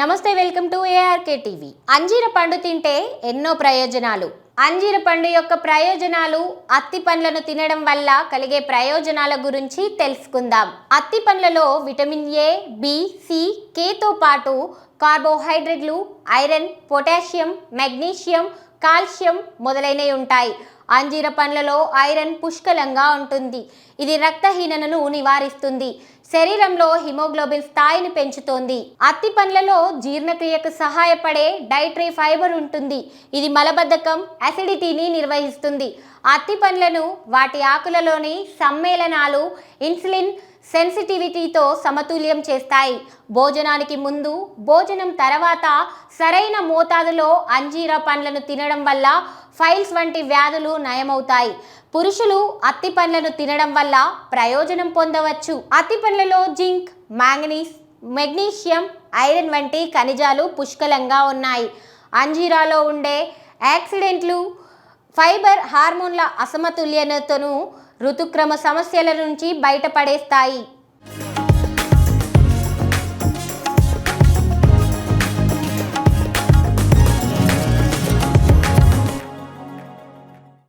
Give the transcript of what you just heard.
నమస్తే welcome to ARK TV అంజీర పండు తింటే ఎన్నో ప్రయోజనాలు. అంజీర పండు యొక్క ప్రయోజనాలు అత్తి పండ్లను తినడం వల్ల కలిగే ప్రయోజనాల గురించి తెలుసుకుందాం. అత్తి పండ్లలో విటమిన్ ఏ బి సి కేతో పాటు కార్బోహైడ్రేట్లు ఐరన్ పొటాషియం మెగ్నీషియం కాల్షియం మొదలైనవి ఉంటాయి. అంజీర పండ్లలో ఐరన్ పుష్కలంగా ఉంటుంది. ఇది రక్తహీనతను నివారిస్తుంది. శరీరంలో హిమోగ్లోబిన్ స్థాయిని పెంచుతోంది. అత్తి పండ్లలో జీర్ణక్రియకు సహాయపడే డైటరీ ఫైబర్ ఉంటుంది. ఇది మలబద్ధకం అసిడిటీని నిర్వహిస్తుంది. అత్తి పండ్లను వాటి ఆకులలోని సమ్మేళనాలు ఇన్సులిన్ సెన్సిటివిటీతో సమతుల్యం చేస్తాయి. భోజనానికి ముందు భోజనం తర్వాత సరైన మోతాదులో అంజీరా పండ్లను తినడం వల్ల ఫైల్స్ వంటి వ్యాధులు నయమవుతాయి. పురుషులు అత్తి పండ్లను తినడం వల్ల ప్రయోజనం పొందవచ్చు. అత్తి పండ్లలో జింక్ మాంగనీస్ మెగ్నీషియం ఐరన్ వంటి ఖనిజాలు పుష్కలంగా ఉన్నాయి. అంజీరాలో ఉండే యాక్సిడెంట్లు ఫైబర్ హార్మోన్ల అసమతుల్యతను ఋతుక్రమ సమస్యల నుంచి బయటపడేస్తాయి.